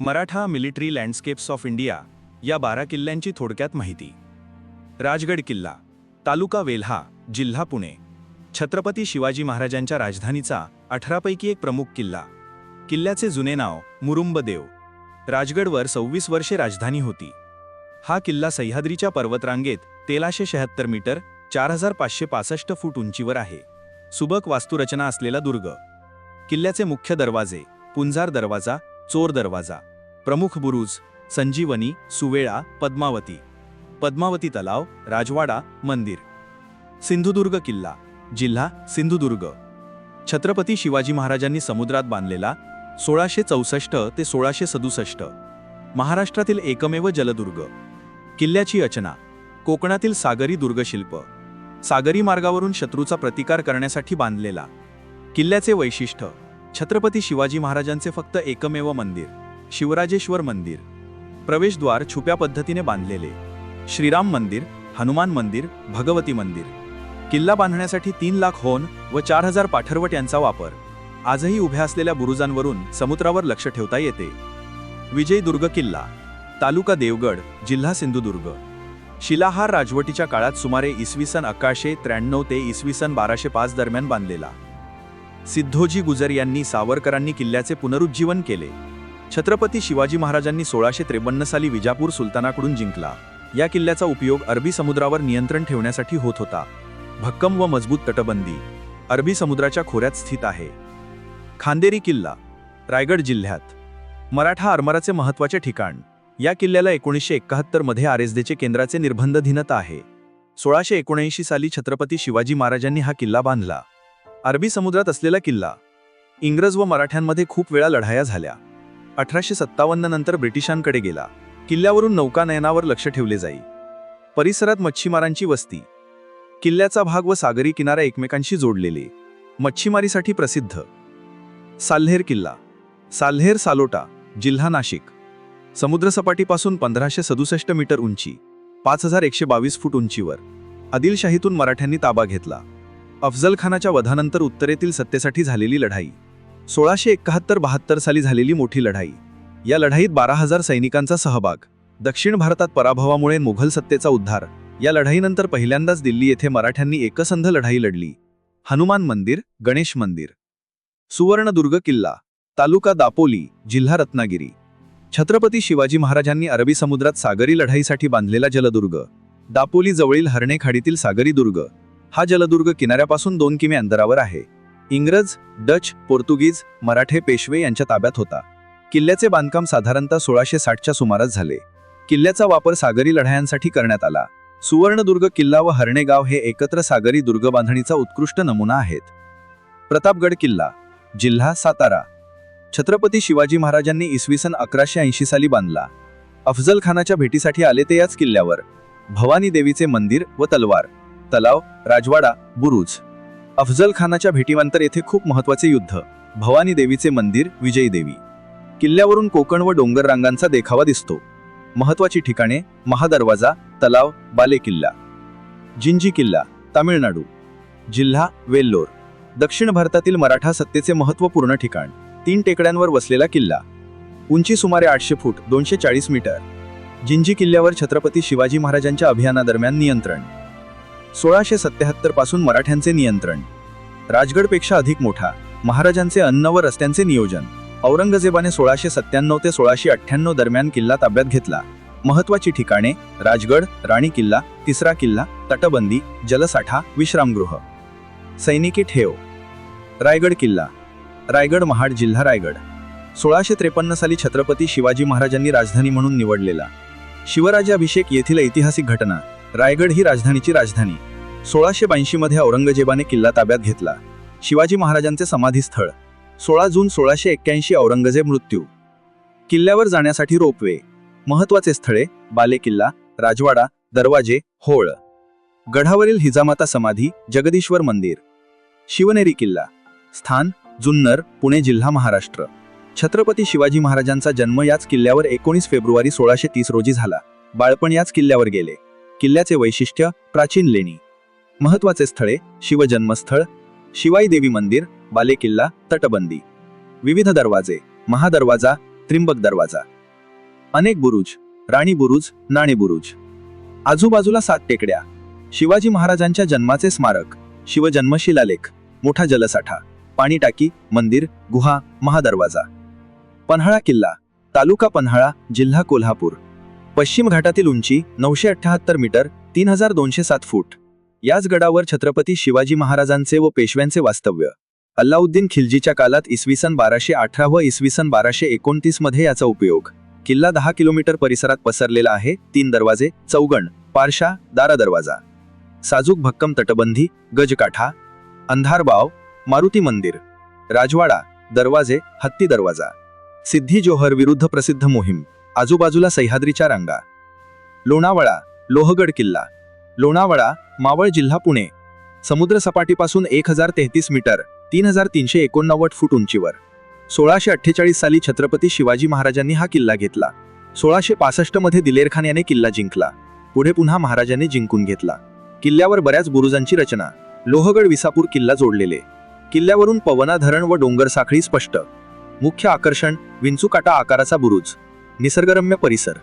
Maratha military landscapes of India या बारा किल्ल्यांची थोडक्यात माहिती. राजगड किल्ला तालुका वेल्हा जिल्हा पुणे छत्रपती शिवाजी महाराजांच्या राजधानीचा अठरापैकी एक प्रमुख किल्ला. किल्ल्याचे जुने नाव मुरुंबदेव. राजगडवर सव्वीस वर्षे राजधानी होती. हा किल्ला सह्याद्रीच्या पर्वतरांगेत तेलाशे शहात्तर मीटर चार हजार पाचशे पासष्ट फूट उंचीवर आहे. सुबक वास्तुरचना असलेला दुर्ग. किल्ल्याचे मुख्य दरवाजे पुंजार दरवाजा चोर दरवाजा. प्रमुख बुरुज संजीवनी सुवेळा पद्मावती. पद्मावती तलाव राजवाडा मंदिर. सिंधुदुर्ग किल्ला जिल्हा सिंधुदुर्ग. छत्रपती शिवाजी महाराजांनी समुद्रात बांधलेला सोळाशे चौसष्ट ते सोळाशे सदुसष्ट. महाराष्ट्रातील एकमेव जलदुर्ग. किल्ल्याची रचना कोकणातील सागरी दुर्गशिल्प. सागरी मार्गावरून शत्रूचा प्रतिकार करण्यासाठी बांधलेला. किल्ल्याचे वैशिष्ट्य छत्रपती शिवाजी महाराजांचे फक्त एकमेव मंदिर शिवराजेश्वर मंदिर. प्रवेशद्वार छुप्या पद्धतीने बांधलेले. श्रीराम मंदिर हनुमान मंदिर भगवती मंदिर. किल्ला बांधण्यासाठी तीन लाख होन व चार हजार पाठरवट यांचा वापर. आजही उभ्या असलेल्या बुरुजांवरून समुद्रावर लक्ष ठेवता येते. विजयदुर्ग किल्ला तालुका देवगड जिल्हा सिंधुदुर्ग. शिलाहार राजवटीच्या काळात सुमारे इसवी सन अकराशे त्र्याण्णव ते इसवी सन बाराशे पाच दरम्यान बांधलेला. सिद्धोजी गुजर यांनी सावरकरांनी किल्ल्याचे पुनरुज्जीवन केले. छत्रपती शिवाजी महाराजांनी सोळाशे त्रेपन्न साली विजापूर सुलतानाकडून जिंकला. या किल्ल्याचा उपयोग अरबी समुद्रावर नियंत्रण ठेवण्यासाठी होत होता. भक्कम व मजबूत तटबंदी अरबी समुद्राच्या खोऱ्यात स्थित आहे. खांदेरी किल्ला रायगड जिल्ह्यात. मराठा आरमाराचे महत्त्वाचे ठिकाण. या किल्ल्याला एकोणीसशे एकाहत्तरमध्ये आरएसदेचे केंद्राचे निर्बंधधीनता आहे. सोळाशे एकोणऐंशी साली छत्रपती शिवाजी महाराजांनी हा किल्ला बांधला. अरबी समुद्रात असलेला किल्ला. इंग्रज व मराठ्यांमध्ये खूप वेळा लढाया झाल्या. अठराशे सत्तावन्न नंतर ब्रिटिशांकडे गेला. किल्ल्यावरून नौकानयनावर लक्ष ठेवले जाई. परिसरात मच्छीमारांची वस्ती. किल्ल्याचा भाग व सागरी किनारा एकमेकांशी जोडलेले. मच्छीमारीसाठी प्रसिद्ध. साल्हेर किल्ला. साल्हेर सालोटा जिल्हा नाशिक. समुद्रसपाटीपासून पंधराशे सदुसष्ट मीटर उंची पाच हजार एकशे बावीस फूट उंचीवर. आदिलशाहीतून मराठ्यांनी ताबा घेतला. अफजल खानाच्या वधानंतर उत्तरेतील सत्तेसाठी झालेली लढाई. सोळाशे एकाहत्तर बहात्तर साली झालेली मोठी लढाई. या लढाईत बारा हजार सैनिकांचा सहभाग. दक्षिण भारतात पराभवामुळे मुघल सत्तेचा उद्धार. या लढाईनंतर पहिल्यांदाच दिल्ली येथे मराठ्यांनी एकसंध लढाई लढली. हनुमान मंदिर गणेश मंदिर. सुवर्णदुर्ग किल्ला. तालुका दापोली जिल्हा रत्नागिरी. छत्रपती शिवाजी महाराजांनी अरबी समुद्रात सागरी लढाईसाठी बांधलेला जलदुर्ग. दापोली जवळील हरणे खाडीतील सागरी दुर्ग. हा जलदुर्ग किनाऱ्यापासून दोन किमी अंतरावर आहे. इंग्रज डच पोर्तुगीज मराठे पेशवे यांच्या ताब्यात होता. किल्ल्याचे बांधकाम साधारणतः सोळाशे साठच्या सुमारास झाले. किल्ल्याचा वापर सागरी लढायांसाठी करण्यात आला. सुवर्णदुर्ग किल्ला व हरणेगाव हे एकत्र सागरी दुर्ग बांधणीचा उत्कृष्ट नमुना आहेत. प्रतापगड किल्ला जिल्हा सातारा. छत्रपती शिवाजी महाराजांनी इसवी सन अकराशे ऐंशी साली बांधला. अफजल खानाच्या भेटीसाठी आले ते याच किल्ल्यावर. भवानी देवीचे मंदिर व तलवार. तलाव राजवाडा बुरुज. अफजल खानाच्या भेटीनंतर येथे खूप महत्त्वाचे युद्ध. भवानी देवीचे मंदिर विजयी देवी. किल्ल्यावरून कोकण व डोंगर रांगांचा देखावा दिसतो. महत्वाची ठिकाणे महादरवाजा तलाव बाले किल्ला. जिंजी किल्ला तामिळनाडू. जिल्हा वेल्लोर. दक्षिण भारतातील मराठा सत्तेचे महत्त्वपूर्ण ठिकाण. तीन टेकड्यांवर वसलेला किल्ला. उंची सुमारे आठशे फूट दोनशे चाळीस मीटर. जिंजी किल्ल्यावर छत्रपती शिवाजी महाराजांच्या अभियानादरम्यान नियंत्रण. सोळाशे सत्याहत्तरपासून मराठ्यांचे नियंत्रण. राजगडपेक्षा अधिक मोठा महाराजांचे अन्न व रस्त्यांचे नियोजन. औरंगजेबाने सोळाशे सत्त्याण्णव ते सोळाशे अठ्ठ्याण्णव दरम्यान किल्ला ताब्यात घेतला. महत्वाची ठिकाणे राजगड राणी किल्ला तिसरा किल्ला तटबंदी जलसाठा विश्रामगृह. सैनिकी ठेव. रायगड किल्ला. रायगड महाड जिल्हा रायगड. सोळाशे त्रेपन्न साली छत्रपती शिवाजी महाराजांनी राजधानी म्हणून निवडलेला. शिवराज्याभिषेक येथील ऐतिहासिक घटना. रायगड ही राजधानीची राजधानी. सोळाशे ब्याऐंशी मध्ये औरंगजेबाने किल्ला ताब्यात घेतला. शिवाजी महाराजांचे समाधीस्थळ. सोळा जून सोळाशे एक्क्याऐंशी औरंगजेब मृत्यू. किल्ल्यावर जाण्यासाठी रोपवे. महत्त्वाचे स्थळे बाले किल्ला राजवाडा दरवाजे होळ. गढावरील हिजामाता समाधी जगदीश्वर मंदिर. शिवनेरी किल्ला. स्थान जुन्नर पुणे जिल्हा महाराष्ट्र. छत्रपती शिवाजी महाराजांचा जन्म याच किल्ल्यावर एकोणीस फेब्रुवारी सोळाशे तीस रोजी झाला. बाळपण याच किल्ल्यावर गेले. किल्ल्याचे वैशिष्ट्य प्राचीन लेणी. महत्त्वाचे स्थळे शिवजन्मस्थळ शिवाई देवी मंदिर बाले किल्ला तटबंदी. विविध दरवाजे महादरवाजा त्रिंबक दरवाजा. अनेक बुरुज राणी बुरुज नाणे बुरुज. आजूबाजूला सात टेकड्या. शिवाजी महाराजांच्या जन्माचे स्मारक शिवजन्मशिलालेख मोठा जलसाठा पाणी टाकी मंदिर गुहा महादरवाजा. पन्हाळा किल्ला तालुका पन्हाळा जिल्हा कोल्हापूर. पश्चिम घाटातील उंची नऊशे अठ्ठ्याहत्तर मीटर तीन हजार दोनशे सात फूट. याच गडावर छत्रपती शिवाजी महाराजांचे व पेशव्यांचे वास्तव्य. अल्लाउद्दीन खिलजीच्या काळात इसवी सन बाराशे अठरा व इसवी सन बाराशे एकोणतीसमध्ये याचा उपयोग. किल्ला दहा किलोमीटर परिसरात पसरलेला आहे तीन दरवाजे चौगण पारशा दारा दरवाजा. साजूक भक्कम तटबंदी गजकाठा अंधारबाव मारुती मंदिर. राजवाडा दरवाजे हत्ती दरवाजा. सिद्धी जोहर विरुद्ध प्रसिद्ध मोहीम. आजूबाजूला सह्याद्रीच्या रांगा. लोणावळा लोहगड किल्ला. लोणावळा मावळ जिल्हा पुणे. समुद्र सपाटीपासून एक हजार तेहतीस मीटर तीन हजार तीनशे एकोणनव्वद फूट उंचीवर. सोळाशे अठ्ठेचाळीस साली छत्रपती शिवाजी महाराजांनी हा किल्ला घेतला. सोळाशे पासष्टमध्ये दिलेरखान याने किल्ला जिंकला. पुढे पुन्हा महाराजांनी जिंकून घेतला. किल्ल्यावर बऱ्याच बुरुजांची रचना. लोहगड विसापूर किल्ला जोडलेले. किल्ल्यावरून पवना धरण व डोंगर साखळी स्पष्ट. मुख्य आकर्षण विंचुकाटा आकाराचा बुरुज. निसर्गरम्य परिसर.